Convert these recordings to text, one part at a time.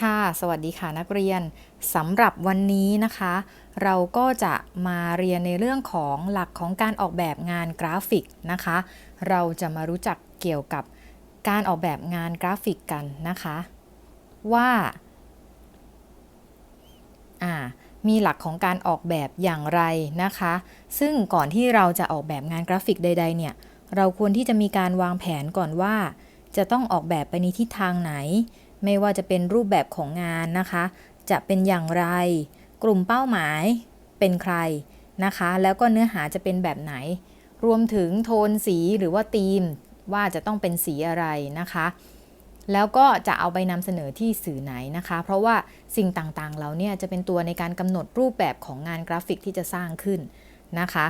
ค่ะ สวัสดีค่ะนักเรียนสำหรับวันนี้นะคะ เราก็จะมาเรียนในเรื่องของหลักของการออกแบบงานกราฟิกนะคะ เราจะมารู้จักเกี่ยวกับการออกแบบงานกราฟิกกันนะคะ ว่าอ่ามีหลักของการออกแบบอย่างไรนะคะ ซึ่งก่อนที่เราจะออกแบบงานกราฟิกใด ๆ เนี่ย เราควรที่จะมีการวางแผนก่อนว่า จะต้องออกแบบไปในทิศทางไหน ไม่ว่าจะเป็นรูปแบบของงานนะคะ จะเป็นอย่างไร กลุ่มเป้าหมายเป็นใครนะคะ แล้วก็เนื้อหาจะเป็นแบบไหน รวมถึงโทนสีหรือว่าธีมว่าจะต้องเป็นสีอะไรนะคะ แล้วก็จะเอาไปนำเสนอที่สื่อไหนนะคะ เพราะว่าสิ่งต่างๆเราเนี่ยจะเป็นตัวในการกำหนดรูปแบบของงานกราฟิกที่จะสร้างขึ้นนะคะ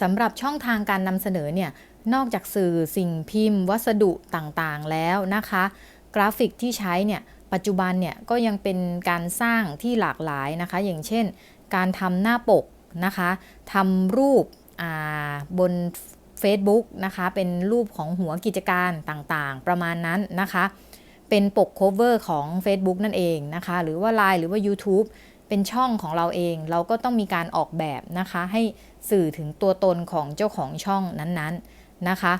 สำหรับช่องทางการนำเสนอเนี่ยนอกจากสื่อสิ่งพิมพ์ วัสดุต่างๆแล้วนะคะ กราฟิกที่ใช้เนี่ยปัจจุบันเนี่ยก็ยังเป็นการสร้างที่หลากหลายนะคะ อย่างเช่น การทำหน้าปกนะคะทำรูปบน Facebook นะคะเป็นรูปของหัวกิจการต่างๆ ประมาณนั้นนะคะ เป็นปกโคเวอร์ของ Facebook นั่นเองนะคะ หรือว่า Line หรือว่า YouTube เป็นช่องของเราเอง เราก็ต้องมีการออกแบบนะคะ ให้สื่อถึงตัวตนของเจ้าของช่องนั้นๆนะคะ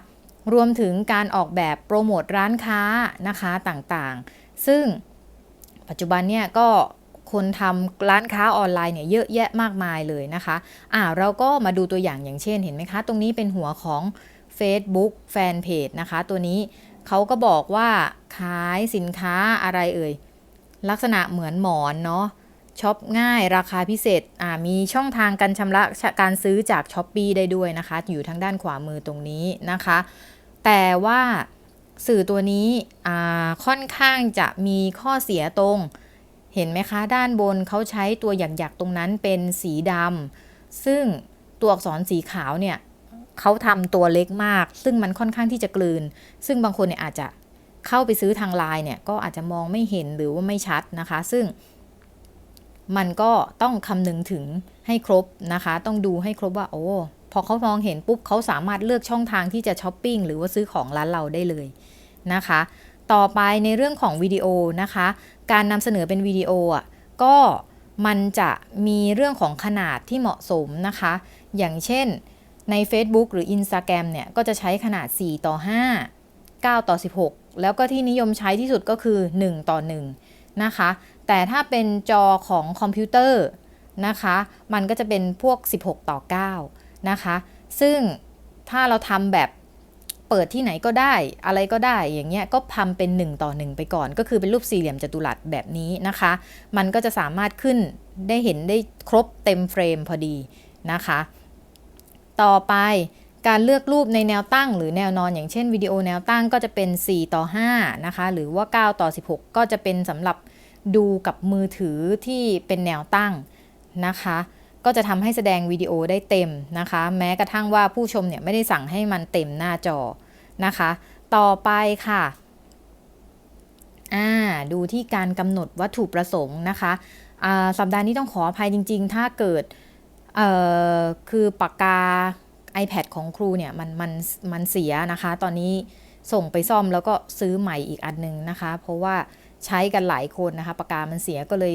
รวมถึงการออกแบบโปรโมทร้านค้านะคะต่างๆ ซึ่งปัจจุบันเนี่ยก็คนทำร้านค้าออนไลน์เนี่ยเยอะแยะมากมายเลยนะคะ อ่าเราก็มาดูตัวอย่างอย่างเช่นเห็นไหมคะ ตรงนี้เป็นหัวของ Facebook Fanpage นะคะ ตัวนี้เขาก็บอกว่าขายสินค้าอะไรเอ่ย ลักษณะเหมือนหมอนเนาะ ช็อปง่ายราคาพิเศษมีช่องทางการชำระการซื้อจาก s h อ p e e ได้ด้วยนะคะ อยู่ทางด้านขวามือตรงนี้นะคะ แต่ว่าสื่อตัวนี้ค่อนข้างจะมีข้อเสียตรง เห็นไหมคะ ด้านบนเขาใช้ตัวหยักๆตรงนั้นเป็นสีดำซึ่งตัวอักษรสีขาวเนี่ยเขาทำตัวเล็กมาก ซึ่งมันค่อนข้างที่จะกลืน ซึ่งบางคนเนี่ยอาจจะเข้าไปซื้อทางไลน์เนี่ยก็อาจจะมองไม่เห็นหรือว่าไม่ชัดนะคะ ซึ่ง มันก็ต้องคำนึงถึงให้ครบนะคะ ต้องดูให้ครบว่าโอ้พอเขามองเห็นปุ๊บเขาสามารถเลือกช่องทางที่จะช้อปปิ้งหรือว่าซื้อของร้านเราได้เลยนะคะ ต่อไปในเรื่องของวิดีโอนะคะ การนำเสนอเป็นวิดีโออะก็มันจะมีเรื่องของขนาดที่เหมาะสมนะคะ อย่างเช่นใน Facebook หรือ Instagram เนี่ย ก็จะใช้ขนาด 4 ต่อ 5 9 ต่อ 16 แล้วก็ที่นิยมใช้ที่สุดก็คือ 1 ต่อ 1 นะคะ แต่ถ้าเป็นจอของคอมพิวเตอร์นะคะ มันก็จะเป็นพวก 16 ต่อ 9 นะคะ ซึ่งถ้าเราทำแบบเปิดที่ไหนก็ได้อะไรก็ได้อย่างเงี้ยก็ทำเป็น 1 ต่อ 1 ไปก่อน ก็คือเป็นรูปสี่เหลี่ยมจัตุรัสแบบนี้นะคะ มันก็จะสามารถขึ้นได้เห็นได้ครบเต็มเฟรมพอดีนะคะ ต่อไปการเลือกรูปในแนวตั้งหรือแนวนอนอย่างเช่นวิดีโอแนวตั้งก็จะเป็น 4 ต่อ 5 นะคะ หรือว่า 9 ต่อ 16 ก็จะเป็นสำหรับ ดูกับมือถือที่เป็นแนวตั้งนะคะ ก็จะทำให้แสดงวิดีโอได้เต็มนะคะ แม้กระทั่งว่าผู้ชมเนี่ยไม่ได้สั่งให้มันเต็มหน้าจอนะคะ ต่อไปค่ะอ่าดูที่การกำหนดวัตถุประสงค์นะคะสัปดาห์นี้ต้องขออภัยจริง ๆ ถ้าเกิดคือปากกา iPad ของครูเนี่ยมันมันมันเสียนะคะ ตอนนี้ส่งไปซ่อมแล้วก็ซื้อใหม่อีกอันนึงนะคะ เพราะว่า ใช้กันหลายคนนะคะปากกามันเสียก็เลย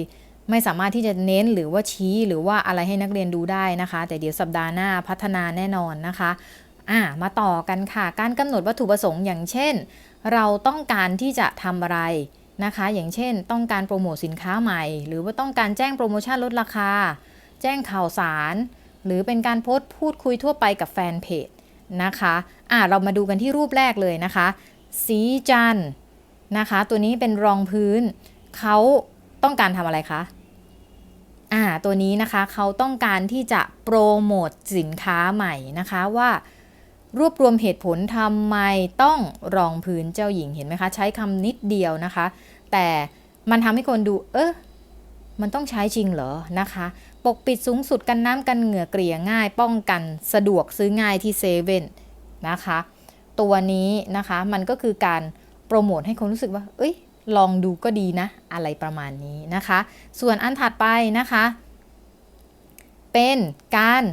ไม่สามารถที่จะเน้นหรือว่าชี้หรือว่าอะไรให้นักเรียนดูได้นะคะ แต่เดี๋ยวสัปดาห์หน้าพัฒนาแน่นอนนะคะอ่ามาต่อกันค่ะ การกำหนดวัตถุประสงค์อย่างเช่น เราต้องการที่จะทำอะไรนะคะ อย่างเช่น ต้องการโปรโมทสินค้าใหม่ หรือว่าต้องการแจ้งโปรโมชั่นลดราคา แจ้งข่าวสาร หรือเป็นการโพสต์พูดคุยทั่วไปกับแฟนเพจนะคะอ่าเรามาดูกันที่รูปแรกเลยนะคะ สีจันทร์ นะคะ ตัวนี้เป็นรองพื้นเขาต้องการทำอะไรคะอ่าตัวนี้นะคะเขาต้องการที่จะโปรโมทสินค้าใหม่นะคะว่ารวบรวมเหตุผลทำไมต้องรองพื้นเจ้าหญิงเห็นไหมคะ ใช้คำนิดเดียวนะคะ แต่มันทำให้คนดู เออมันต้องใช้จริงเหรอนะคะ ปกปิดสูงสุดกันน้ำกันเหงื่อเกลี่ยง่าย ป้องกันสะดวกซื้อง่ายที่เซเว่นนะคะ ตัวนี้นะคะมันก็คือการ โปรโมทให้คนรู้สึกว่า เอ้ย ลองดูก็ดีนะ อะไรประมาณนี้นะคะ ส่วนอันถัดไปนะคะ เป็นการ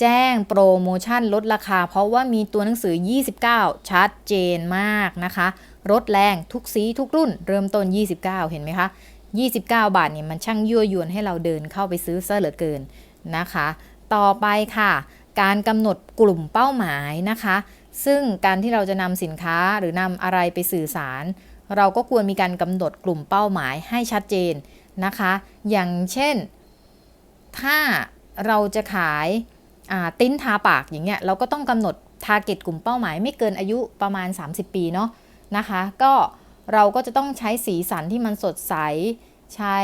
แจ้งโปรโมชั่นลดราคา เพราะว่ามีตัวหนังสือ 29 ชัดเจนมากนะคะรถแรงทุกสีทุกรุ่น เริ่มต้น 29 เห็นไหมคะ 29 บาทเนี่ยมันช่างยั่วยวนให้เราเดินเข้าไปซื้อซะเหลือเกินนะคะ ต่อไปค่ะ การกำหนดกลุ่มเป้าหมายนะคะ ซึ่งการที่เราจะนำสินค้าหรือนำอะไรไปสื่อสาร เราก็ควรมีการกำหนดกลุ่มเป้าหมายให้ชัดเจนนะคะ อย่างเช่น ถ้าเราจะขายติ้นทาปากอย่างเงี้ยเราก็ต้องกำหนดทาร์เก็ตกลุ่มเป้าหมายไม่เกินอายุประมาณ 30 ปีเนาะนะคะ ก็เราก็จะต้องใช้สีสันที่มันสดใส ใช้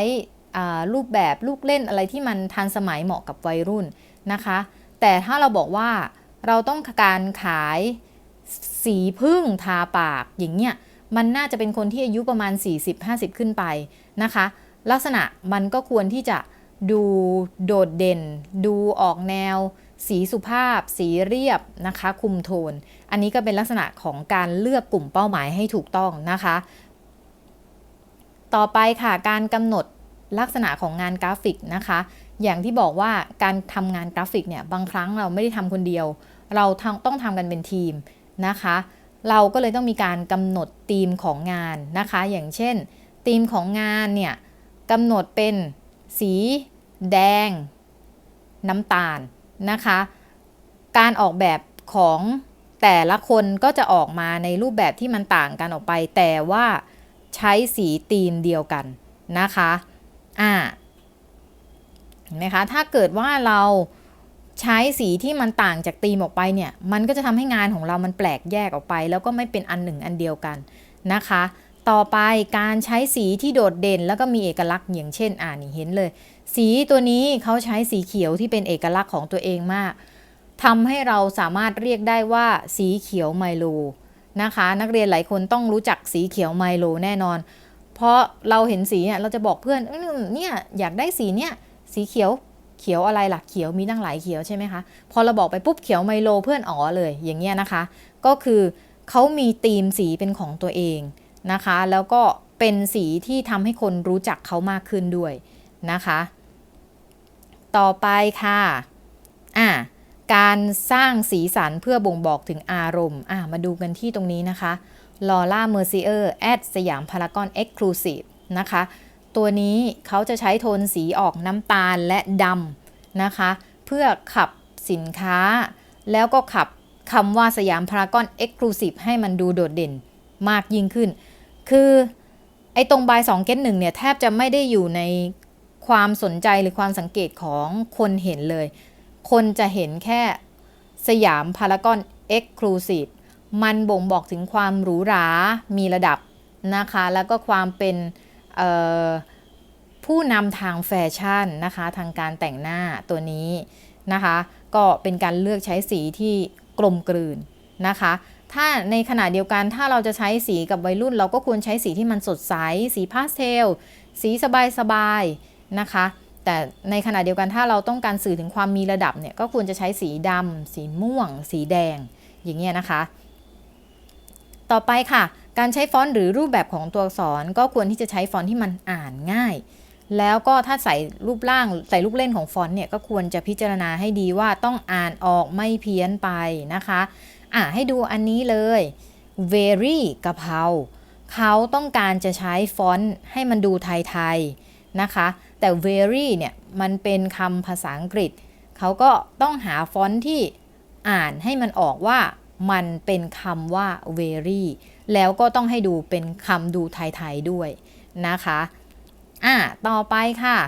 รูปแบบลูกเล่นอะไรที่มันทันสมัยเหมาะกับวัยรุ่นนะคะ แต่ถ้าเราบอกว่า เราต้องการขายสีพึ่งทาปากอย่างเงี้ยมันน่าจะเป็นคนที่อายุประมาณ 40-50 ขึ้นไปนะคะ ลักษณะมันก็ควรที่จะดูโดดเด่น ดูออกแนว สีสุภาพ สีเรียบนะคะ คุมโทน อันนี้ก็เป็นลักษณะของการเลือกกลุ่มเป้าหมายให้ถูกต้องนะคะ ต่อไปค่ะการกำหนดลักษณะของงานกราฟิกนะคะ อย่างที่บอกว่าการทำงานกราฟิกเนี่ยบางครั้งเราไม่ได้ทำคนเดียว เราต้องทำกันเป็นทีมนะคะ เราก็เลยต้องมีการกำหนดธีมของงานนะคะ อย่างเช่นธีมของงานเนี่ยกำหนดเป็นสีแดง น้ำตาลนะคะ การออกแบบของแต่ละคนก็จะออกมาในรูปแบบที่มันต่างกันออกไป แต่ว่าใช้สีธีมเดียวกันนะคะ อ่า นไหมคะ ถ้าเกิดว่าเราใช้สีที่มันต่างจากธีมออกไปเนี่ย มันก็จะทำให้งานของเรามันแปลกแยกออกไป แล้วก็ไม่เป็นอันหนึ่งอันเดียวกันนะคะ ต่อไปการใช้สีที่โดดเด่น แล้วก็มีเอกลักษณ์อย่างเช่น อ่านี่เห็นเลย สีตัวนี้เขาใช้สีเขียวที่เป็นเอกลักษณ์ของตัวเองมากทำให้เราสามารถเรียกได้ว่าสีเขียวไมโลนะคะ นักเรียนหลายคนต้องรู้จักสีเขียวไมโลแน่นอน เพราะเราเห็นสีเนี่ยเราจะบอกเพื่อนเนี่ยอยากได้สีเนี่ย สีเขียวเขียวอะไรล่ะเขียวมีตั้งหลายเขียวใช่ไหมคะ พอเราบอกไปปุ๊บเขียวไมโลเพื่อนอ๋อเลยอย่างเงี้ยนะคะ ก็คือเขามีธีมสีเป็นของตัวเองนะคะ แล้วก็เป็นสีที่ทำให้คนรู้จักเขามากขึ้นด้วยนะคะ ต่อไปค่ะอะการสร้างสีสันเพื่อบ่งบอกถึงอารมณ์อะมาดูกันที่ตรงนี้นะคะลอร่าเมอร์ซิเออร์แอดสยามพารากอนเอ็กซ์คลูซีฟนะคะ ตัวนี้เขาจะใช้โทนสีออกน้ำตาลและดำนะคะ เพื่อขับสินค้า แล้วก็ขับคำว่าสยามพารากอนเอ็กซ์คลูซีฟให้มันดูโดดเด่นมากยิ่งขึ้น คือไอ้ตรงบาย2เกตหนึ่งเนี่ย แทบจะไม่ได้อยู่ในความสนใจหรือความสังเกตของคนเห็นเลย คนจะเห็นแค่สยามพารากอนเอ็กซ์คลูซีฟมันบ่งบอกถึงความหรูหรา มีระดับนะคะ แล้วก็ความเป็น ผู้นำทางแฟชั่นนะคะ ทางการแต่งหน้าตัวนี้นะคะ ก็เป็นการเลือกใช้สีที่กลมกลืนนะคะ ถ้าในขณะเดียวกันถ้าเราจะใช้สีกับวัยรุ่น เราก็ควรใช้สีที่มันสดใส สีพาสเทล สีสบายๆนะคะ แต่ในขณะเดียวกันถ้าเราต้องการสื่อถึงความมีระดับเนี่ยก็ควรจะใช้สีดำสีม่วง สีแดงอย่างเงี้ยนะคะ ต่อไปค่ะ การใช้ฟอนต์หรือรูปแบบของตัวอักษรก็ควรที่จะใช้ฟอนต์ที่มันอ่านง่าย แล้วก็ถ้าใส่รูปร่างใส่ลูกเล่นของฟอนต์เนี่ยก็ควรจะพิจารณาให้ดีว่าต้องอ่านออกไม่เพี้ยนไปนะคะอ่าให้ดูอันนี้เลย very กะเพราเขาต้องการจะใช้ฟอนต์ให้มันดูไทยๆนะคะ แต่ very เนี่ยมันเป็นคำภาษาอังกฤษ เขาก็ต้องหาฟอนต์ที่อ่านให้มันออกว่า มันเป็นคำว่า very แล้วก็ต้องให้ดูเป็นคำดูไทยๆด้วยนะคะอะต่อไปค่ะ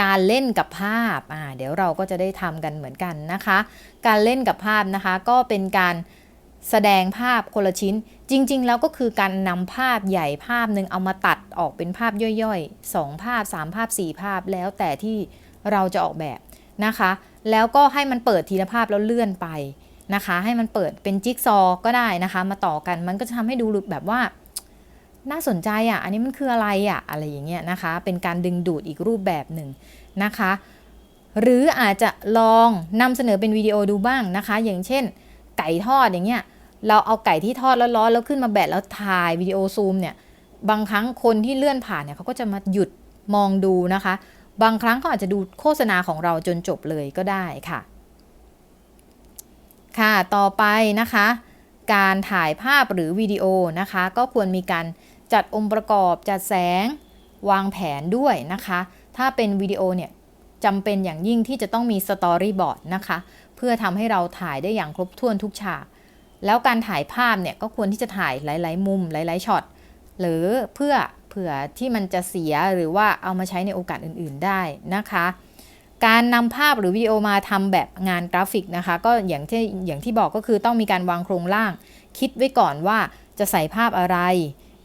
การเล่นกับภาพอ่าเดี๋ยวเราก็จะได้ทำกันเหมือนกันนะคะ การเล่นกับภาพนะคะ ก็เป็นการแสดงภาพคนละชิ้น จริง ๆ แล้วก็คือการนำภาพใหญ่ภาพหนึ่งเอามาตัดออกเป็นภาพย่อยๆ 2 ภาพ 3 ภาพ 4 ภาพแล้วแต่ที่เราจะออกแบบนะคะ แล้วก็ให้มันเปิดทีละภาพแล้วเลื่อนไป นะคะ ให้มันเปิดเป็นจิ๊กซอก็ได้นะคะ มาต่อกันมันก็จะทำให้ดูแบบว่าน่าสนใจอะ อันนี้มันคืออะไรอะ อะไรอย่างเงี้ยนะคะ เป็นการดึงดูดอีกรูปแบบหนึ่งนะคะ หรืออาจจะลองนำเสนอเป็นวิดีโอดูบ้างนะคะ อย่างเช่น ไก่ทอดอย่างเงี้ย เราเอาไก่ที่ทอดแล้วร้อนแล้วขึ้นมาแบะแล้วถ่ายวิดีโอซูมเนี่ย บางครั้งคนที่เลื่อนผ่านเนี่ยเขาก็จะมาหยุดมองดูนะคะ บางครั้งเขาอาจจะดูโฆษณาของเราจนจบเลยก็ได้ค่ะ ค่ะ ต่อไปนะคะ การถ่ายภาพหรือวิดีโอนะคะ ก็ควรมีการจัดองค์ประกอบจัดแสงวางแผนด้วยนะคะ ถ้าเป็นวิดีโอเนี่ยจำเป็นอย่างยิ่งที่จะต้องมีสตอรี่บอร์ดนะคะ เพื่อทำให้เราถ่ายได้อย่างครบถ้วนทุกฉาก แล้วการถ่ายภาพเนี่ยก็ควรที่จะถ่ายหลาย ๆ มุมหลาย ๆ ช็อต หรือเพื่อเผื่อที่มันจะเสียหรือว่าเอามาใช้ในโอกาสอื่น ๆ ได้นะคะ การนำภาพหรือวิดีโอมาทำแบบงานกราฟิกนะคะ ก็อย่างที่อย่างที่บอกก็คือต้องมีการวางโครงร่าง คิดไว้ก่อนว่าจะใส่ภาพอะไร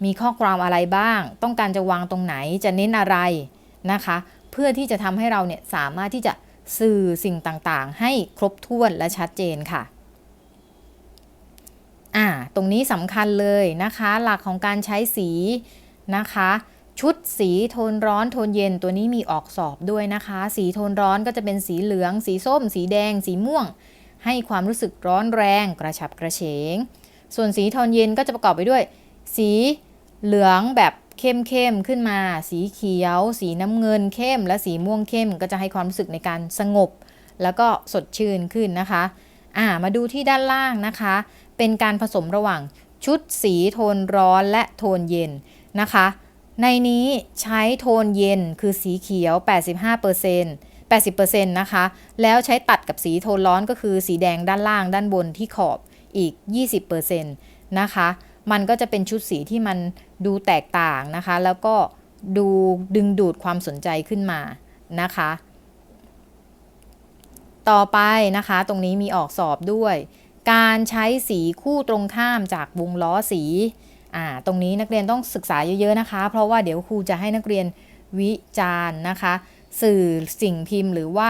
มีข้อความอะไรบ้าง ต้องการจะวางตรงไหนจะเน้นอะไรนะคะ เพื่อที่จะทำให้เราเนี่ยสามารถที่จะสื่อสิ่งต่างๆ ให้ครบถ้วนและชัดเจนค่ะอ่าตรงนี้สำคัญเลยนะคะ หลักของการใช้สีนะคะ ชุดสีโทนร้อนโทนเย็นตัวนี้มีออกสอบด้วยนะคะ สีโทนร้อนก็จะเป็นสีเหลือง สีส้ม สีแดง สีม่วง ให้ความรู้สึกร้อนแรง กระฉับกระเฉง ส่วนสีโทนเย็นก็จะประกอบไปด้วย สีเหลืองแบบเข้มๆขึ้นมา สีเขียว สีน้ำเงินเข้ม และสีม่วงเข้มก็จะให้ความรู้สึกในการสงบ แล้วก็สดชื่นขึ้นนะคะอ่ามาดูที่ด้านล่างนะคะ เป็นการผสมระหว่างชุดสีโทนร้อนและโทนเย็นนะคะ ในนี้ใช้โทนเย็นคือสีเขียว 85% 80%นะคะ แล้วใช้ตัดกับสีโทนร้อนก็คือสีแดงด้านล่างด้านบนที่ขอบอีก 20%นะคะ มันก็จะเป็นชุดสีที่มันดูแตกต่างนะคะ แล้วก็ดูดึงดูดความสนใจขึ้นมานะคะ ต่อไปนะคะ ตรงนี้มีออกสอบด้วย การใช้สีคู่ตรงข้ามจากวงล้อสี อ่าตรงนี้นักเรียนต้องศึกษาเยอะๆนะคะ เพราะว่าเดี๋ยวครูจะให้นักเรียนวิจารณ์นะคะ สื่อสิ่งพิมพ์หรือว่า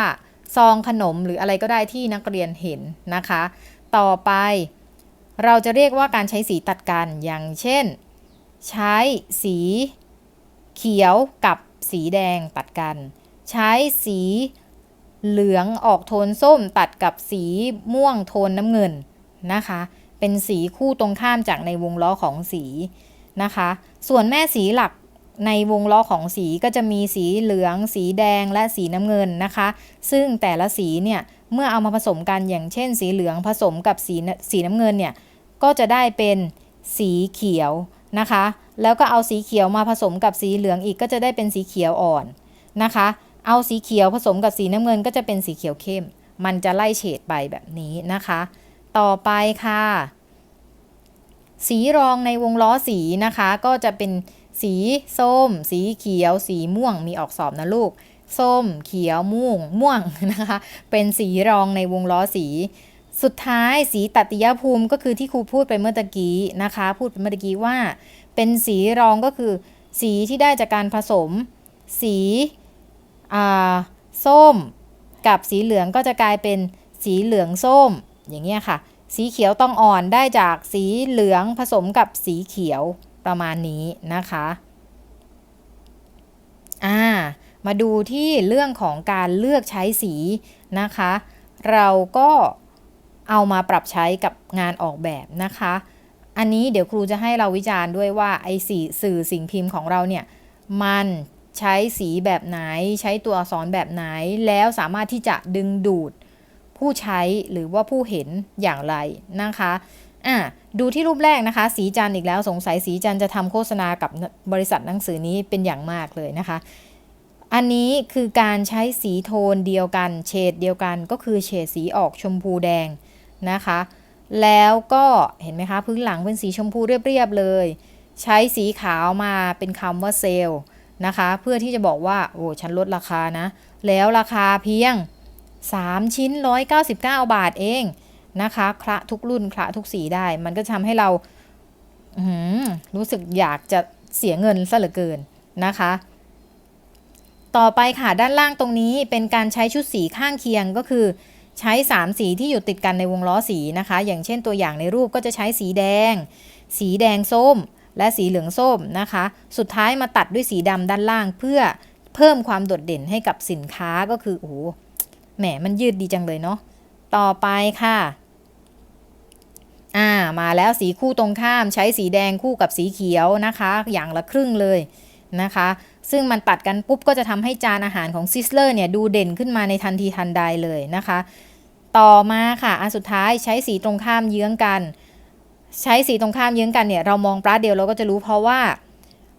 ซองขนมหรืออะไรก็ได้ที่นักเรียนเห็นนะคะ ต่อไป เราจะเรียกว่าการใช้สีตัดกันอย่างเช่น ใช้สีเขียวกับสีแดงตัดกัน ใช้สีเหลืองออกโทนส้มตัดกับสีม่วงโทนน้ำเงินนะคะ เป็นสีคู่ตรงข้ามจากในวงล้อของสีนะคะ ส่วนแม่สีหลักในวงล้อของสีก็จะมีสีเหลือง สีแดงและสีน้ำเงินนะคะ ซึ่งแต่ละสีเนี่ยเมื่อเอามาผสมกันอย่างเช่น สีเหลืองผสมกับสีสีน้ำเงินเนี่ยก็จะได้เป็นสีเขียวนะคะ แล้วก็เอาสีเขียวมาผสมกับสีเหลืองอีกก็จะได้เป็นสีเขียวอ่อนนะคะ เอาสีเขียวผสมกับสีน้ำเงินก็จะเป็นสีเขียวเข้ม มันจะไล่เฉดไปแบบนี้นะคะ ต่อไปค่ะ สีรองในวงล้อสีนะคะ ก็จะเป็นสีส้ม สีเขียว สีม่วงมีออกสอบนะลูก ส้ม เขียวม่วง ม่วงนะคะ เป็นสีรองในวงล้อสี สุดท้ายสีตัตติยภูมิก็คือที่ครูพูดไปเมื่อตะกี้นะคะ พูดไปเมื่อตะกี้ว่า เป็นสีรองก็คือ สีที่ได้จากการผสม สีส้ม กับสีเหลืองก็จะกลายเป็นสีเหลืองส้ม อย่างเงี้ยค่ะ สีเขียวต้องอ่อนได้จากสีเหลืองผสมกับสีเขียวประมาณนี้นะคะอ่ามาดูที่เรื่องของการเลือกใช้สีนะคะ เราก็เอามาปรับใช้กับงานออกแบบนะคะ อันนี้เดี๋ยวครูจะให้เราวิจารณ์ด้วยว่าไอ้สีสื่อสิ่งพิมพ์ของเราเนี่ยมันใช้สีแบบไหน ใช้ตัวอักษรแบบไหน แล้วสามารถที่จะดึงดูด ผู้ใช้หรือว่าผู้เห็นอย่างไรนะคะอะดูที่รูปแรกนะคะ สีจันอีกแล้วสงสัยสีจันจะทำโฆษณากับบริษัทหนังสือนี้เป็นอย่างมากเลยนะคะ อันนี้คือการใช้สีโทนเดียวกัน เฉดเดียวกันก็คือเฉดสีออกชมพูแดงนะคะ แล้วก็เห็นไหมคะพื้นหลังเป็นสีชมพูเรียบๆเลย ใช้สีขาวมาเป็นคำว่าเซลล์นะคะ เพื่อที่จะบอกว่าโอ้ฉันลดราคานะ แล้วราคาเพียง 3 ชิ้น 199 บาทเองนะคะคละทุกรุ่นคละทุกสีได้ มันก็ทำให้เรารู้สึกอยากจะเสียเงินซะเหลือเกินนะคะ ต่อไปค่ะด้านล่างตรงนี้เป็นการใช้ชุดสีข้างเคียงก็คือใช้ 3 สีที่อยู่ติดกันในวงล้อสีนะคะ อย่างเช่นตัวอย่างในรูปก็จะใช้สีแดง สีแดงส้ม และสีเหลืองส้มนะคะ สุดท้ายมาตัดด้วยสีดำด้านล่างเพื่อเพิ่มความโดดเด่นให้กับสินค้าก็คือโอ้ แหมมันยืดดีจังเลยเนาะ ต่อไปค่ะ อ่า มาแล้วสีคู่ตรงข้ามใช้สีแดงคู่กับสีเขียวนะคะ อย่างละครึ่งเลยนะคะ ซึ่งมันตัดกันปุ๊บก็จะทำให้จานอาหารของซิสเลอร์เนี่ยดูเด่นขึ้นมาในทันทีทันใดเลยนะคะ ต่อมาค่ะ อันสุดท้ายใช้สีตรงข้ามเยื้องกัน ใช้สีตรงข้ามเยื้องกันเนี่ยเรามองปลาเดียวเราก็จะรู้เพราะว่า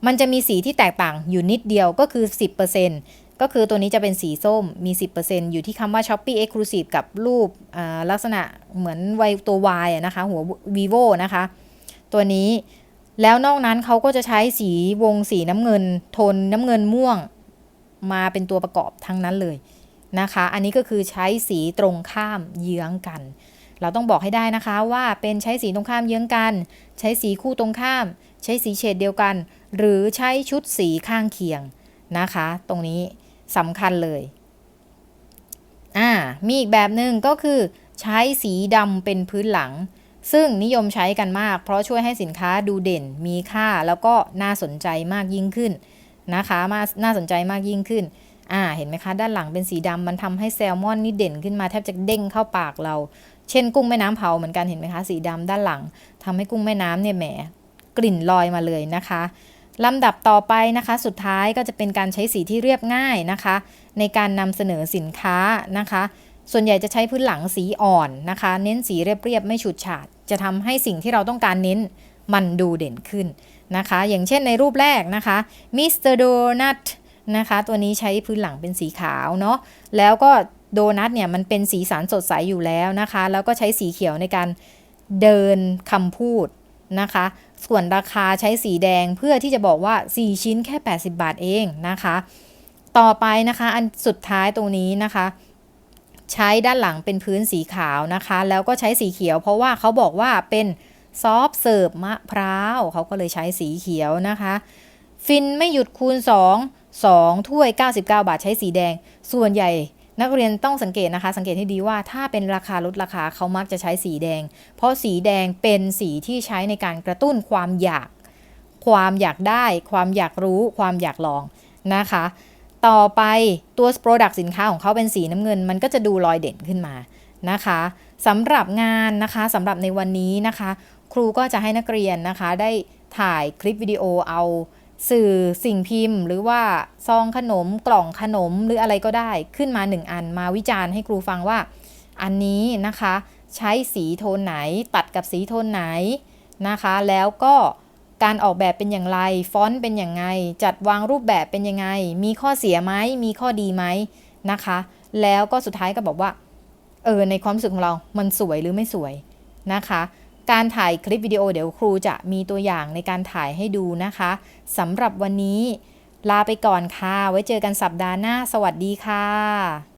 มันจะมีสีที่แตกต่างอยู่นิดเดียวก็คือ 10% ก็คือตัวนี้จะเป็นสีส้มมี 10%อยู่ที่คำว่า Shopee Exclusive กับรูปลักษณะเหมือนไวตัว Y นะคะ หัว vivo นะคะ ตัวนี้แล้วนอกนั้นเขาก็จะใช้สีวงสีน้ำเงินโทนน้ำเงินม่วงมาเป็นตัวประกอบทั้งนั้นเลยนะคะ อันนี้ก็คือใช้สีตรงข้ามเยื้องกัน เราต้องบอกให้ได้นะคะว่าเป็นใช้สีตรงข้ามเยื้องกัน ใช้สีคู่ตรงข้าม ใช้สีเฉดเดียวกัน หรือใช้ชุดสีข้างเคียงนะคะ ตรงนี้ สำคัญเลย อ่า มีอีกแบบหนึ่งก็คือใช้สีดำเป็นพื้นหลัง ซึ่งนิยมใช้กันมาก เพราะช่วยให้สินค้าดูเด่น มีค่าแล้วก็น่าสนใจมากยิ่งขึ้นนะคะมาน่าสนใจมากยิ่งขึ้น อ่า เห็นไหมคะ ด้านหลังเป็นสีดำมันทำให้แซลมอนนี่เด่นขึ้นมาแทบจะเด้งเข้าปากเรา เช่นกุ้งแม่น้ำเผาเหมือนกันเห็นไหมคะ สีดำด้านหลังทำให้กุ้งแม่น้ำเนี่ยแหมกลิ่นลอยมาเลยนะคะ ลำดับต่อไปนะคะ สุดท้ายก็จะเป็นการใช้สีที่เรียบง่ายนะคะ ในการนำเสนอสินค้านะคะ ส่วนใหญ่จะใช้พื้นหลังสีอ่อนนะคะ เน้นสีเรียบๆไม่ฉูดฉาด จะทำให้สิ่งที่เราต้องการเน้นมันดูเด่นขึ้นนะคะ อย่างเช่นในรูปแรกนะคะมิสเตอร์โดนัทนะคะตัวนี้ใช้พื้นหลังเป็นสีขาวเนาะแล้วก็โดนัทเนี่ยมันเป็นสีสันสดใสอยู่แล้วนะคะ แล้วก็ใช้สีเขียวในการเดินคำพูดนะคะ ส่วนราคาใช้สีแดงเพื่อที่จะบอกว่า 4 ชิ้นแค่ 80 บาทเองนะคะ ต่อไปนะคะอันสุดท้ายตรงนี้นะคะ ใช้ด้านหลังเป็นพื้นสีขาวนะคะ แล้วก็ใช้สีเขียวเพราะว่าเขาบอกว่าเป็นซอฟเสิร์ฟมะพร้าวเขาก็เลยใช้สีเขียวนะคะ ฟินไม่หยุดคูณ 2 2 ถ้วย 99 บาทใช้สีแดง ส่วนใหญ่ นักเรียนต้องสังเกตนะคะ สังเกตให้ดีว่าถ้าเป็นราคาลดราคาเขามักจะใช้สีแดง เพราะสีแดงเป็นสีที่ใช้ในการกระตุ้นความอยาก ความอยากได้ ความอยากรู้ ความอยากลองนะคะ ต่อไปตัว Product สินค้าของเขาเป็นสีน้ำเงิน มันก็จะดูลอยเด่นขึ้นมานะคะสำหรับงานนะคะสำหรับในวันนี้นะคะ ครูก็จะให้นักเรียนนะคะได้ถ่ายคลิปวิดีโอเอา สื่อสิ่งพิมพ์ หรือว่าซองขนมกล่องขนมหรืออะไรก็ได้ขึ้นมา1อันมาวิจารณ์ให้ครูฟังว่า อันนี้นะคะ ใช้สีโทนไหนตัดกับสีโทนไหนนะคะ แล้วก็การออกแบบเป็นอย่างไร ฟอนต์เป็นอย่างไง จัดวางรูปแบบเป็นยังไง มีข้อเสียไหมมีข้อดีไหมนะคะ แล้วก็สุดท้ายก็บอกว่าเออในความรู้สึกของเรา มันสวยหรือไม่สวยนะคะ การถ่ายคลิปวิดีโอเดี๋ยวครูจะมีตัวอย่างในการถ่ายให้ดูนะคะสำหรับวันนี้ ลาไปก่อนค่ะ ไว้เจอกันสัปดาห์หน้า สวัสดีค่ะ